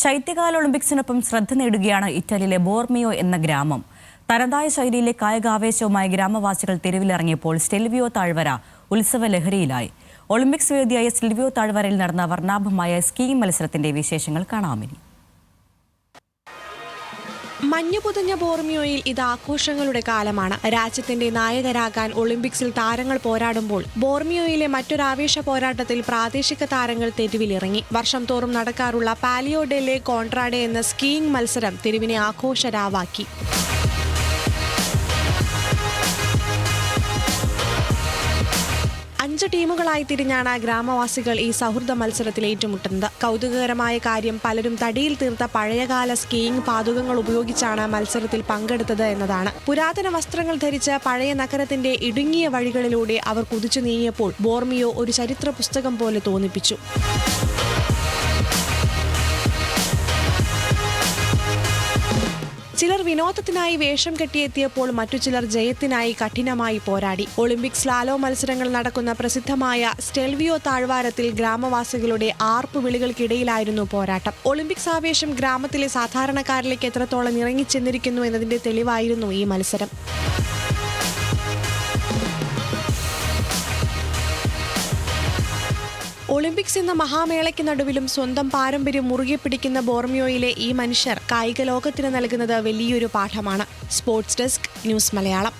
ശൈത്യകാല ഒളിമ്പിക്സിനൊപ്പം ശ്രദ്ധ നേടുകയാണ് ഇറ്റലിയിലെ ബോർമിയോ എന്ന ഗ്രാമം. തനതായ ശൈലിയിലെ കായികാവേശവുമായി ഗ്രാമവാസികൾ തെരുവിലിറങ്ങിയപ്പോൾ സ്റ്റെൽവിയോ താഴ്വര ഉത്സവ ലഹരിയിലായി ഒളിമ്പിക്സ് വേദിയായ സ്റ്റെൽവിയോ താഴ്വരയിൽ നടന്ന വർണാഭമായ സ്കീയിങ് മത്സരത്തിന്റെ വിശേഷങ്ങൾ കാണാമിനി മഞ്ഞു പുതഞ്ഞ ബോർമിയോയിൽ ഇത് ആഘോഷങ്ങളുടെ കാലമാണ്. രാജ്യത്തിന്റെ നായകരാകാൻ ഒളിമ്പിക്സിൽ താരങ്ങൾ പോരാടുമ്പോൾ ബോർമിയോയിലെ മറ്റൊരാവേശ പോരാട്ടത്തിൽ പ്രാദേശിക താരങ്ങൾ തെരുവിലിറങ്ങി. വർഷം തോറും നടക്കാറുള്ള പാലിയോ ഡെലെ കോൺട്രാഡെ എന്ന സ്കീയിങ് മത്സരം തെരുവിനെ ആഘോഷരാവാക്കി. അഞ്ച് ടീമുകളായി തിരിഞ്ഞാണ് ഗ്രാമവാസികൾ ഈ സൗഹൃദ മത്സരത്തിൽ ഏറ്റുമുട്ടുന്നത്. കൗതുകകരമായ കാര്യം പലരും തടിയിൽ തീർത്ത പഴയകാല സ്കീയിങ് പാതുകങ്ങൾ ഉപയോഗിച്ചാണ് മത്സരത്തിൽ പങ്കെടുത്തത് എന്നതാണ്. പുരാതന വസ്ത്രങ്ങൾ ധരിച്ച് പഴയ നഗരത്തിന്റെ ഇടുങ്ങിയ വഴികളിലൂടെ അവർ കുതിച്ചു നീങ്ങിയപ്പോൾ ബോർമിയോ ഒരു ചരിത്ര പുസ്തകം പോലെ തോന്നിപ്പിച്ചു. ചിലർ വിനോദത്തിനായി വേഷം കെട്ടിയെത്തിയപ്പോൾ മറ്റു ചിലർ ജയത്തിനായി കഠിനമായി പോരാടി. ഒളിമ്പിക് സ്ലാലോ മത്സരങ്ങൾ നടക്കുന്ന പ്രസിദ്ധമായ സ്റ്റെൽവിയോ താഴ്വാരത്തിൽ ഗ്രാമവാസികളുടെ ആർപ്പ് വിളികൾക്കിടയിലായിരുന്നു പോരാട്ടം. ഒളിമ്പിക്സ് ആവേശം ഗ്രാമത്തിലെ സാധാരണക്കാരിലേക്ക് എത്രത്തോളം ഇറങ്ങിച്ചെന്നിരിക്കുന്നു എന്നതിന്റെ തെളിവായിരുന്നു ഈ മത്സരം. ഒളിമ്പിക്സ് എന്ന മഹാമേളയ്ക്ക് നടുവിലും സ്വന്തം പാരമ്പര്യം മുറുകെ പിടിക്കുന്ന ബോർമിയോയിലെ ഈ മനുഷ്യർ കായിക ലോകത്തിന് നൽകുന്നത് വലിയൊരു പാഠമാണ്. Sports desk news Malayalam.